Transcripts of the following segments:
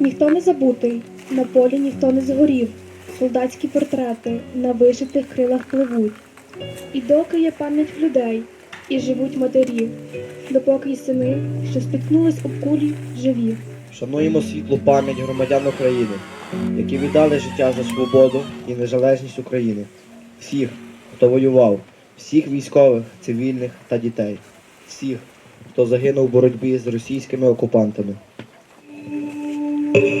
Ніхто не забутий, на полі ніхто не згорів, солдатські портрети на вишитих крилах пливуть. І доки є пам'ять людей, і живуть матері, допоки й сини, що спіткнулись об кулі, живі. Шануємо світлу пам'ять громадян України, які віддали життя за свободу і незалежність України. Всіх, хто воював, всіх військових, цивільних та дітей, всіх, хто загинув у боротьбі з російськими окупантами. Сьогодні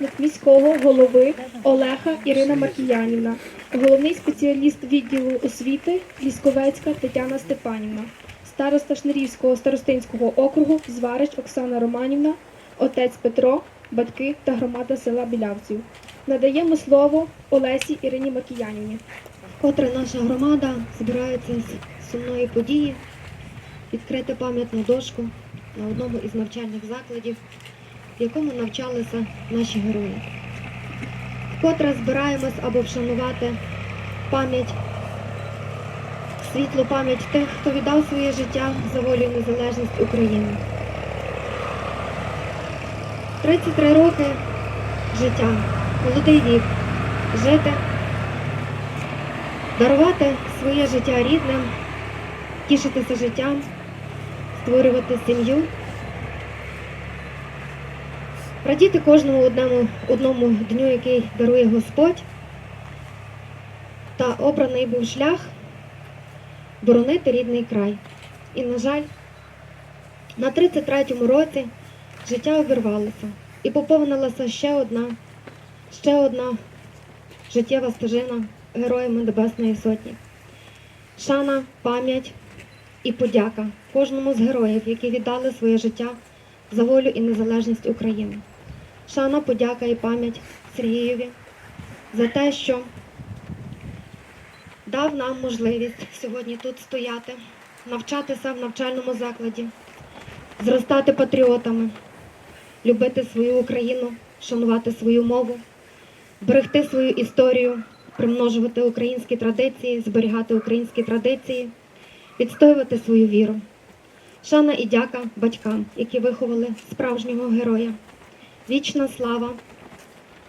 заступник міського голови Олега Ірина Маркіянівна, головний спеціаліст відділу освіти Лісковецька Тетяна Степанівна, староста Шнирівського старостинського округу Зварич Оксана Романівна, отець Петро, батьки та громада села Білявців. Надаємо слово Олесі Ірині Маркіянівні. Вкотре наша громада збирається з сумної події відкрити пам'ятну дошку на одному із навчальних закладів, якому навчалися наші герої. Вкотре збираємось, аби вшанувати пам'ять, світлу пам'ять тих, хто віддав своє життя за волю і незалежність України. 33 роки життя, молодий вік, жити дарувати своє життя рідним, тішитися життям, створювати сім'ю, радіти кожному одному, одному дню, який дарує Господь. Та обраний був шлях боронити рідний край. І, на жаль, на 33-му році життя обірвалося і поповнилася ще одна, ще одна життєва стежина героями Небесної Сотні. Шана, пам'ять і подяка кожному з героїв, які віддали своє життя за волю і незалежність України. Шана, подяка і пам'ять Сергієві за те, що дав нам можливість сьогодні тут стояти, навчатися в навчальному закладі, зростати патріотами, любити свою Україну, шанувати свою мову, берегти свою історію, примножувати українські традиції, зберігати українські традиції, відстоювати свою віру. Шана і дяка батькам, які виховали справжнього героя. Вічна слава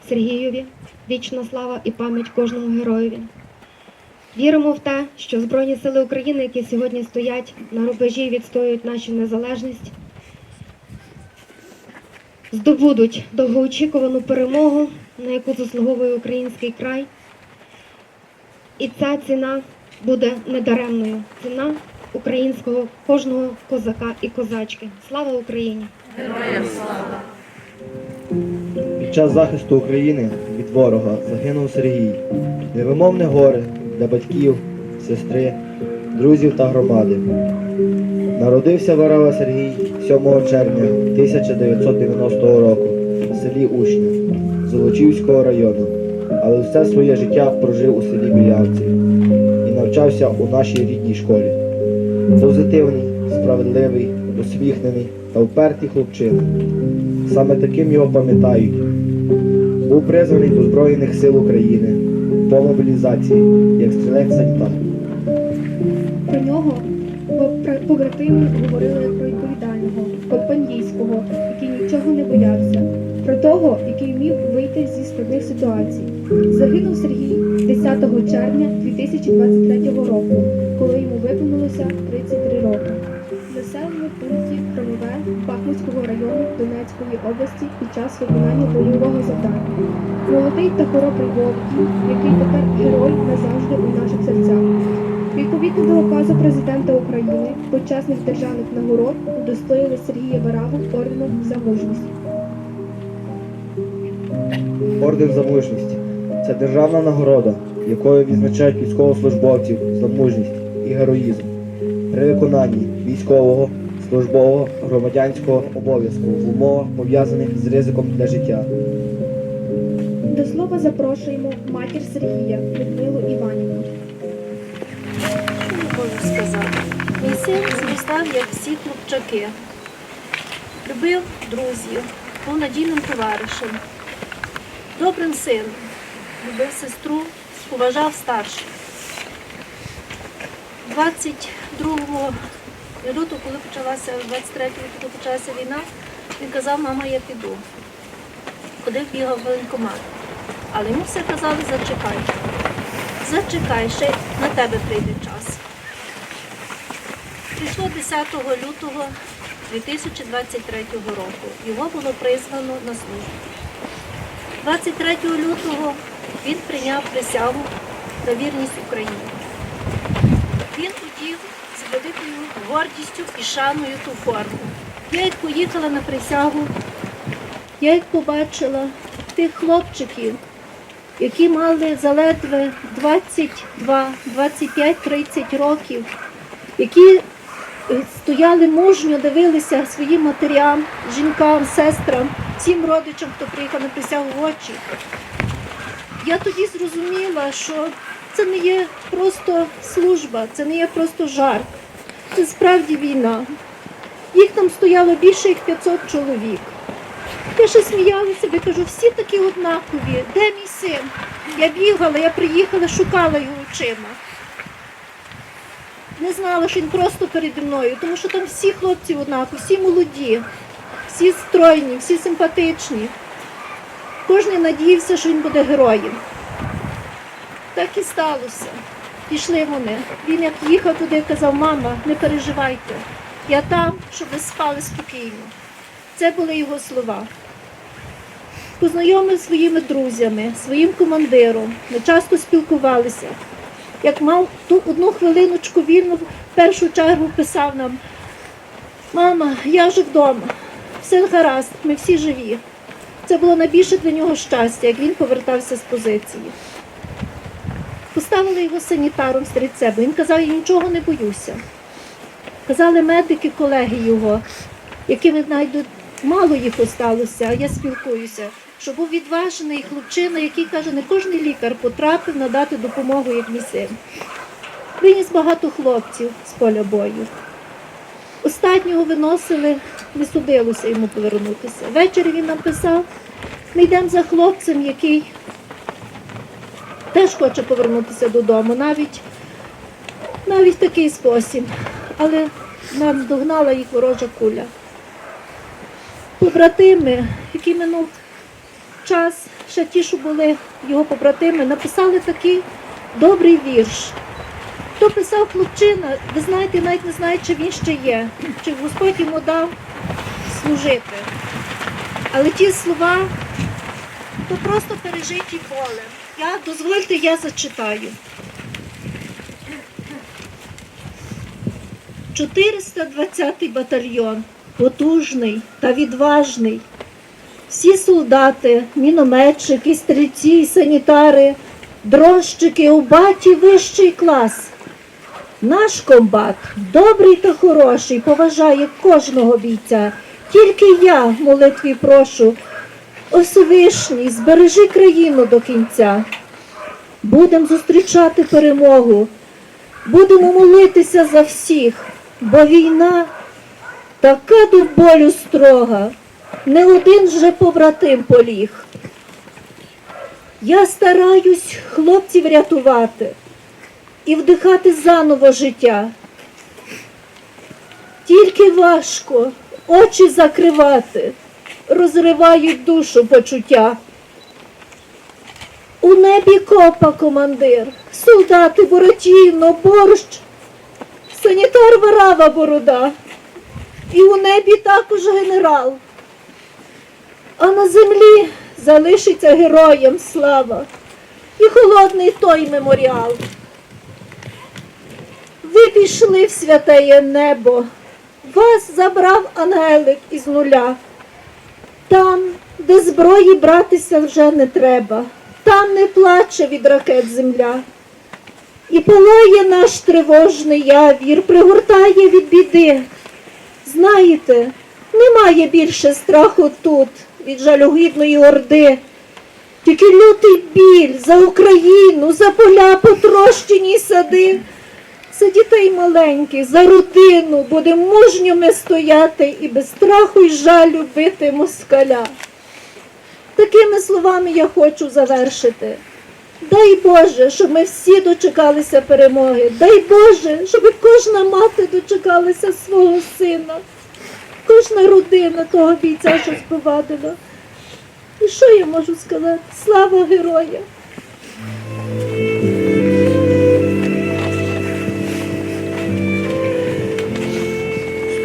Сергієві, вічна слава і пам'ять кожному героєві. Віримо в те, що Збройні Сили України, які сьогодні стоять на рубежі і відстоюють нашу незалежність, здобудуть довгоочікувану перемогу, на яку заслуговує український край. І ця ціна буде недаремною. Ціна українського кожного козака і козачки. Слава Україні! Під час захисту України від ворога загинув Сергій. Невимовне горе для батьків, сестри, друзів та громади. Народився Варава Сергій 7 червня 1990 року в селі Учня Золочівського району, але все своє життя прожив у селі Білявці і навчався у нашій рідній школі. Позитивний, справедливий, усміхнений та впертий хлопчина. Саме таким його пам'ятають. Був призваний до Збройних сил України по мобілізації як стрілець санітар. Про нього побратими говорили про відповідального, компанійського, який нічого не боявся, про того, який вмів вийти зі складних ситуацій. Загинув Сергій 10 червня 2023 року, коли йому виповнилося 33 роки. В пункті Кровове Бахмутського району Донецької області під час виконання бойового завдання. Молодий та хоробрий Вовків, який тепер герой назавжди у наших серцях. Відповідно до указу президента України, почесних державних нагород удостоїли Сергія Вараву орденом за мужність. Орден за мужність це державна нагорода, якою відзначають військовослужбовців за мужність і героїзм при виконанні військового, службового, громадянського обов'язку в умовах пов'язаних з ризиком для життя. До слова запрошуємо матір Сергія Людмилу Іванівну. Що я можу сказати? Мій син зростав, як всі хлопчаки. Любив друзів, був надійним товаришем, добрим сином, любив сестру, поважав старших. 22 лютого, коли почалася, 23 лютого, коли почалася війна, він казав, мама, я піду. Ходив, бігав в воєнкомат. Але йому все казали, зачекай. Зачекай, ще на тебе прийде час. Прийшло 10 лютого 2023 року. Його було призвано на службу. 23 лютого він прийняв присягу на вірність Україні. Він одів з великою гордістю і шаною ту форму. Я як поїхала на присягу, я як побачила тих хлопчиків, які мали заледве 22, 25, 30 років, які е, стояли мужньо, дивилися своїм матерям, жінкам, сестрам, всім родичам, хто приїхав на присягу в очі. Я тоді зрозуміла, що це не є просто служба, це не є просто жарт, це справді війна. Їх там стояло більше як 500 чоловік. Я ще сміялася, бо кажу, всі такі однакові. Де мій син? Я бігала, я приїхала, шукала його очима. Не знала, що він просто переді мною, тому що там всі хлопці однакові, всі молоді, всі стройні, всі симпатичні. Кожен надіявся, що він буде героєм. Так і сталося. Пішли вони. Він як їхав туди, казав, мама, не переживайте. Я там, щоб ви спали спокійно. Це були його слова. Познайомив своїми друзями, своїм командиром. Ми часто спілкувалися. Як мав ту одну хвилиночку вільну, в першу чергу писав нам: Мама, я вже вдома, все гаразд, ми всі живі. Це було найбільше для нього щастя, як він повертався з позиції. Поставили його санітаром серед себе. Він казав, я нічого не боюся. Казали медики, колеги його, якими навіть мало їх осталося, а я спілкуюся, що був відважений хлопчина, який каже, не кожен лікар потрапив надати допомогу, як мій син. Приніс багато хлопців з поля бою. Останнього виносили, не судилося йому повернутися. Ввечері він нам писав, ми йдемо за хлопцем, який теж хоче повернутися додому, навіть, навіть такий спосіб. Але нам догнала їх ворожа куля. Побратими, які минув час, ще ті, що були його побратими, написали такий добрий вірш. То писав хлопчина, ви знаєте, навіть не знаю, чи він ще є, чи Господь йому дав служити. Але ті слова то просто пережиті поле. Я дозвольте, я зачитаю. 420-й батальйон, потужний та відважний. Всі солдати, мінометчики, стрільці, санітари, дрожчики у баті вищий клас. Наш комбат добрий та хороший, поважає кожного бійця. Тільки я в молитві прошу, о збережи країну до кінця. Будемо зустрічати перемогу, будемо молитися за всіх, бо війна така до болю строга, не один вже побратим поліг. Я стараюсь хлопців рятувати і вдихати заново життя. Тільки важко очі закривати, розривають душу почуття. У небі копа командир, солдати Боротіно, борщ, санітар Варава Борода, і у небі також генерал. А на землі залишиться героям слава і холодний той меморіал. Ви пішли в святеє небо, вас забрав ангелик із нуля. Там, де зброї братися вже не треба, там не плаче від ракет земля. І палає наш тривожний явір, пригортає від біди. Знаєте, немає більше страху тут від жалюгідної орди. Тільки лютий біль за Україну, за поля потрощені сади, за дітей маленьких, за родину будемо мужньо ми стояти і без страху й жалю бити москаля. Такими словами я хочу завершити. Дай Боже, щоб ми всі дочекалися перемоги. Дай Боже, щоб кожна мати дочекалася свого сина, кожна родина того бійця, що спровадила. І що я можу сказати? Слава героям!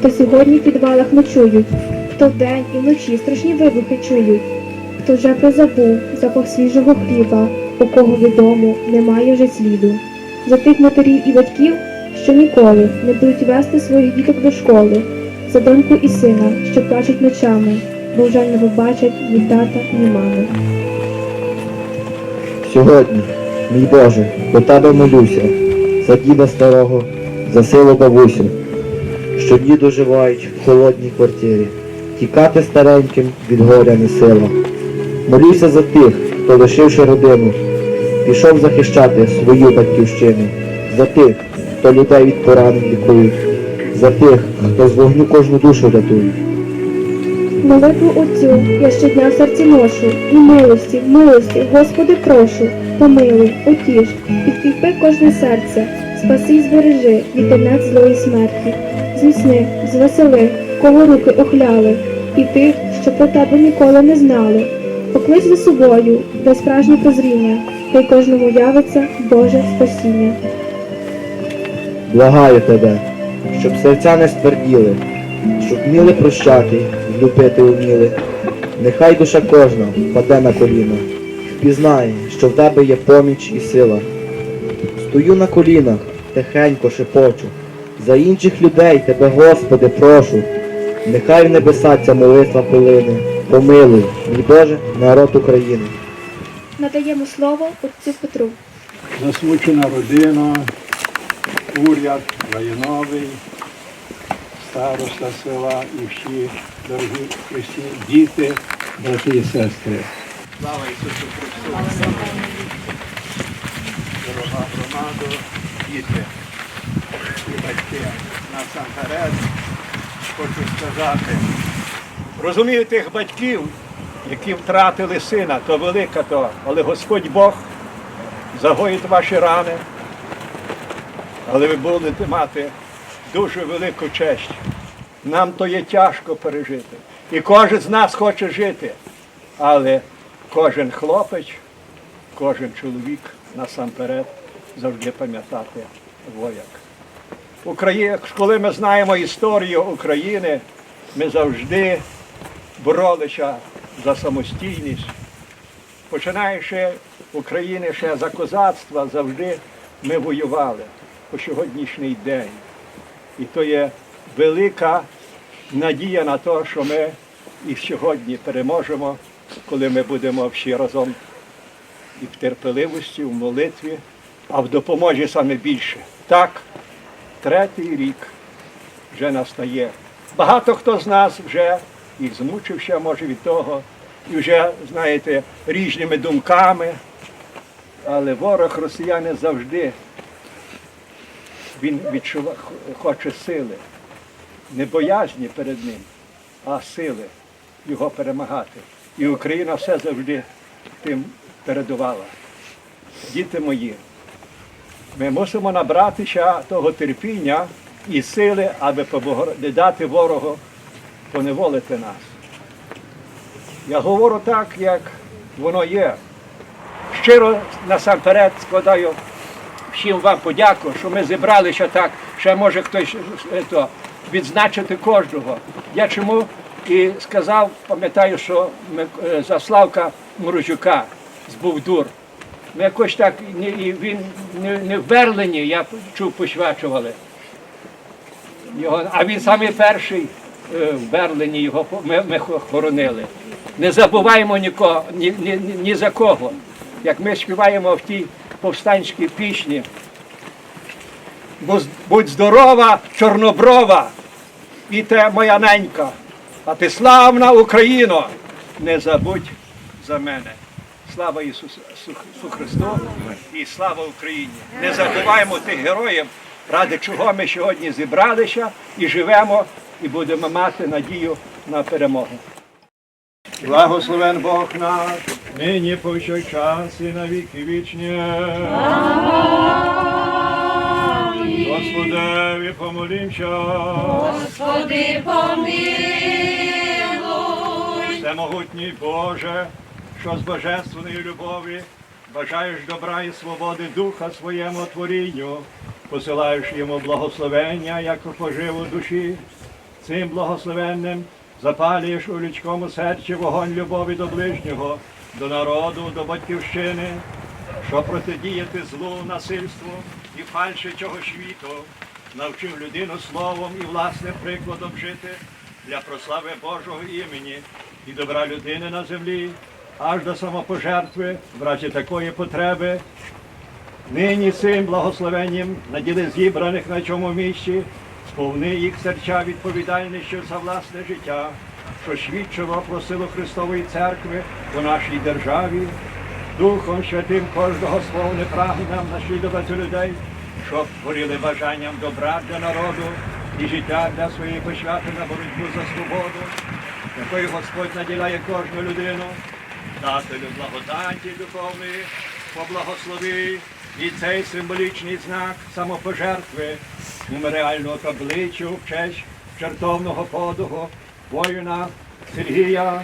хто сьогодні в підвалах ночують, хто вдень і вночі страшні вибухи чують, хто вже позабув запах свіжого хліба, у кого відомо немає вже сліду. За тих матерів і батьків, що ніколи не будуть вести своїх діток до школи, за доньку і сина, що плачуть ночами, бо вже не побачать ні тата, ні мами. Сьогодні, мій Боже, до тебе молюся, за діда старого, за силу бабусю, що дні доживають в холодній квартирі. Тікати стареньким від горя не сила. Молюся за тих, хто лишивши родину, пішов захищати свою батьківщину, за тих, хто людей від поранень лікують, за тих, хто з вогню кожну душу рятує. Молитву Отцю я щодня в серці ношу, і милості, милості, Господи, прошу, помилуй, утіш, підкріпи кожне серце, спаси й збережи від тенет злої смерті, зміцни, звесели, кого руки охляли, і тих, що про тебе ніколи не знали. Поклич за собою, дай справжнє прозріння, хай кожному явиться Боже спасіння. Благаю тебе, щоб серця не стверділи, щоб вміли прощати любити вміли. Нехай душа кожна впаде на коліна, впізнає, що в тебе є поміч і сила. Стою на колінах, тихенько шепочу. За інших людей тебе, Господи, прошу. Нехай в небеса ця молитва полине. Помилуй, мій Боже, народ України. Надаємо слово отцю Петру. засмучена родина, уряд воєновий, староста села і всі дорогі Христі, діти, брати і сестри. Слава Ісусу Христу! Дорога громада, діти і батьки насамперед хочу сказати. Розумію тих батьків, які втратили сина, то велика то, але Господь Бог загоїть ваші рани, але ви будете мати дуже велику честь. Нам то є тяжко пережити. І кожен з нас хоче жити. Але кожен хлопець, кожен чоловік насамперед завжди пам'ятати вояк. Україна, коли ми знаємо історію України, ми завжди боролися за самостійність. Починаючи України ще за козацтва, завжди ми воювали по сьогоднішній день. І то є велика надія на те, що ми і сьогодні переможемо, коли ми будемо всі разом і в терпеливості, в молитві, а в допомозі саме більше. Так, третій рік вже настає. Багато хто з нас вже і змучився, може, від того, і вже, знаєте, різними думками. Але ворог росіяни завжди він відчува, хоче сили, не боязні перед ним, а сили його перемагати. І Україна все завжди тим передувала. Діти мої, ми мусимо набратися того терпіння і сили, аби не дати ворогу поневолити нас. Я говорю так, як воно є. Щиро насамперед складаю всім вам подяку, що ми зібралися так, ще може хтось е, то, відзначити кожного. Я чому і сказав, пам'ятаю, що ми, е, Заславка Морозюка з Бовдур. Якось так, і він не, не в Берлині, я чув, посвячували. Його, а він самий перший е, в Берлині його ми, ми хоронили. Не забуваємо нікого, ні, ні, ні, ні за кого. Як ми співаємо в тій повстанській пісні. Будь здорова, чорноброва, і те моя ненька, а ти славна Україно, не забудь за мене. Слава Ісусу Христу і слава Україні! Не забуваємо тих героїв, ради чого ми сьогодні зібралися і живемо, і будемо мати надію на перемогу. Благословен Бог наш, нині повсякчас і на віки вічні. Господеві помолімся. Господи, помилуй. Всемогутній Боже, що з божественної любові бажаєш добра і свободи духа своєму творінню, посилаєш йому благословення, як поживу душі. Цим благословенним запалюєш у людському серці вогонь любові до ближнього, до народу, до батьківщини, що протидіяти злу, насильству і фальші цього світу, навчив людину словом і власним прикладом жити для прослави Божого імені і добра людини на землі, аж до самопожертви в разі такої потреби. Нині цим благословенням наділи зібраних на цьому місці, сповни їх серця відповідальністю за власне життя, що свідчило про силу Христової церкви у нашій державі. Духом Святим кожного сповни прагне нам наслідувати людей, щоб творили бажанням добра для народу і життя для своєї посвяти на боротьбу за свободу, якою Господь наділяє кожну людину, дателю благодаті духовної, поблагослови. І цей символічний знак самопожертви меморіального табличу в честь жертовного подугу воїна Сергія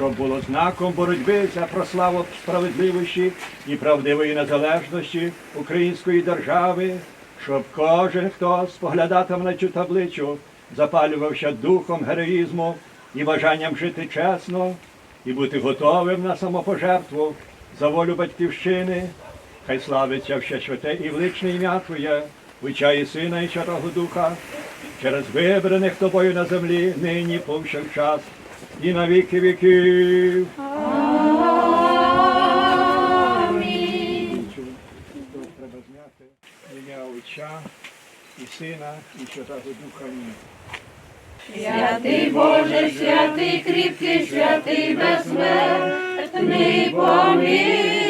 щоб було знаком боротьби за прославу справедливості і правдивої незалежності української держави, щоб кожен, хто споглядатиме на цю табличу, запалювався духом героїзму і бажанням жити чесно і бути готовим на самопожертву за волю батьківщини. Хай славиться все святе і вличне ім'я Твоє, Отця і Сина і Святого Духа, через вибраних тобою на землі, нині повсякчас і на віки віків. Ім'я Отця і Сина і Святого Духа. Святий Боже, святий кріпкий, святий безсмертний, помилуй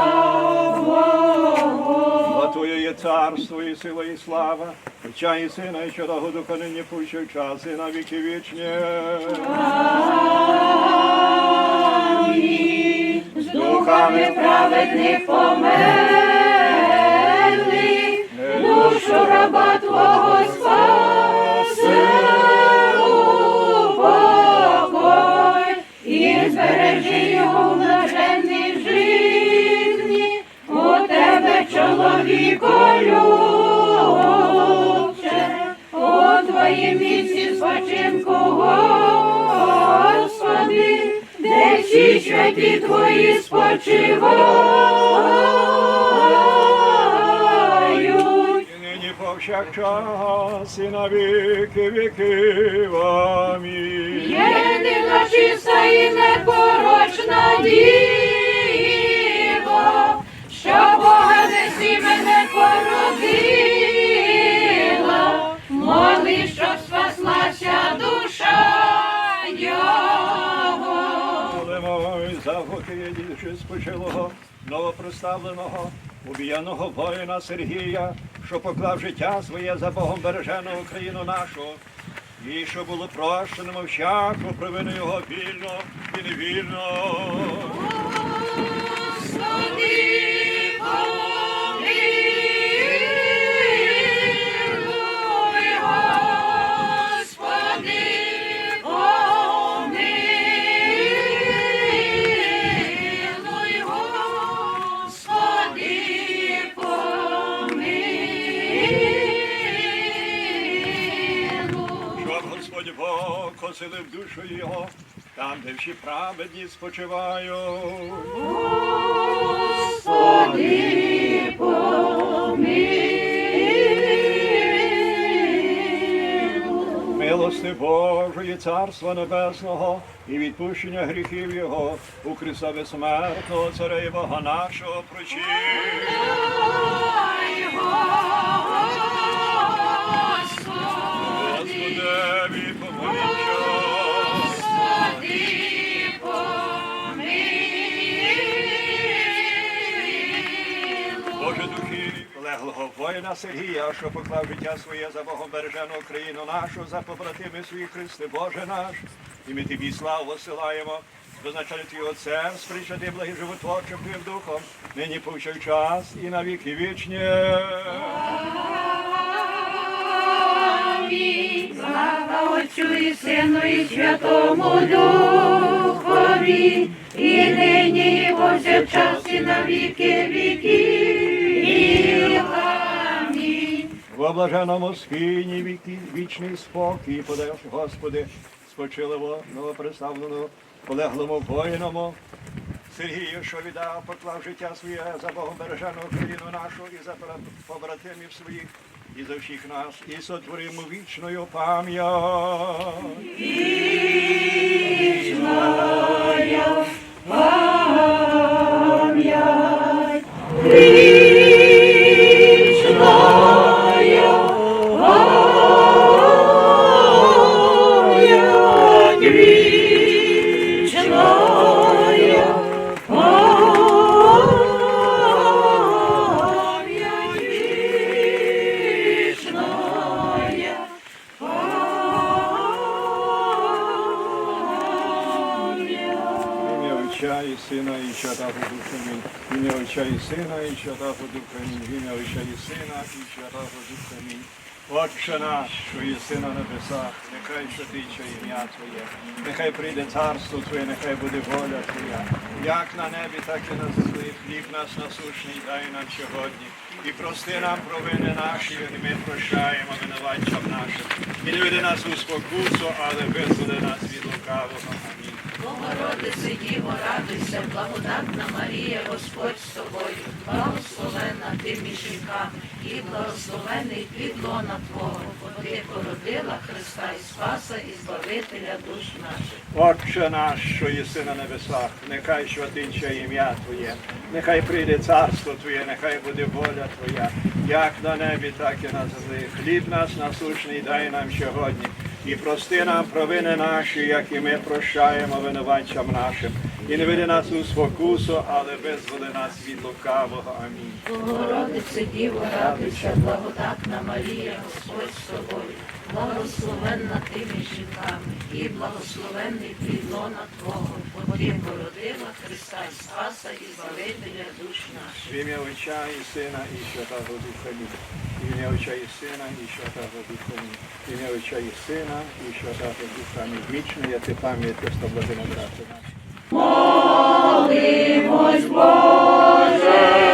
Царство і сила, і слава, Отця і Сина, і щодо Духа нині повсякчас, і на віки вічні. Амінь. З духами праведних померли, душу раба Твого любче, у твоїм місці спочинку, Господи, де всі святі твої спочивають. І нині повсякчас, і на віки віків. Амінь. Єдина чиста і непорочна діва, Бога мене породила, моли, щоб спаслася душа його. За покоєння спочилого, новопроставленого, убіяного воїна Сергія, що поклав життя своє за Богом бережену Україну нашу, і що було прощено всяку провину його вільно і невільно. Оселив душу його, там, де всі праведні спочивають. Господи, помилуй. Милости Божої, Царства Небесного і відпущення гріхів Його у Христа безсмертного Царя і Бога нашого прочі. Полеглого воїна Сергія, що поклав життя своє за Богом бережену Україну нашу, за побратими свої Христи, Боже наш, і ми тобі славу силаємо. До начальника Твого Отця, спричати благи животворчим Твоїм Духом, нині повсякчас і на віки вічні. Слава Отцю і Сину і Святому Духові, і нині, і повсякчас, і на віки віків. Во блаженому скині віки, вічний спокій, подаєш, Господи, спочилого новоприставленого, полеглому воїному. Сергію, що віддав, поклав життя своє за Богом бережену Україну нашу і за побратимів своїх, і за всіх нас, і сотворимо вічною пам'ять. Царство Твоє, нехай буде воля Твоя, як на небі, так і на землі. Хліб наш насущний дай нам сьогодні. І прости нам провини наші, і ми прощаємо винуватцям нашим. І не веди нас у спокусу, але визволи нас від лукавого. Амінь. Богородице Діво, радуйся, благодатна Марія, Господь з тобою, благословенна ти між жінками, і благословений плід лона Твого, бо ти породила Христа і Спаса, і Збавителя душ наших. Отче наш, що єси на небесах, нехай святинче ім'я Твоє, нехай прийде царство Твоє, нехай буде воля Твоя, як на небі, так і на землі. Хліб наш насущний дай нам сьогодні, і прости нам провини наші, як і ми прощаємо винуватцям нашим. І не веди нас у спокусу, але визволи нас від лукавого. Амінь. Богородице Діво, радуйся, благодатна Марія, Господь з тобою, благословенна ти між жінками, і благословенний лона Твого, бо ти породила Христа і Спаса і Збавителя душ наших. В ім'я Отця і Сина, і Святого Духа ім'я Отця і Сина, і Святого Духа ім'я Отця і Сина, і Святого Духа. Вічно я ти пам'яті, що благодати наші. Молимось, Богу.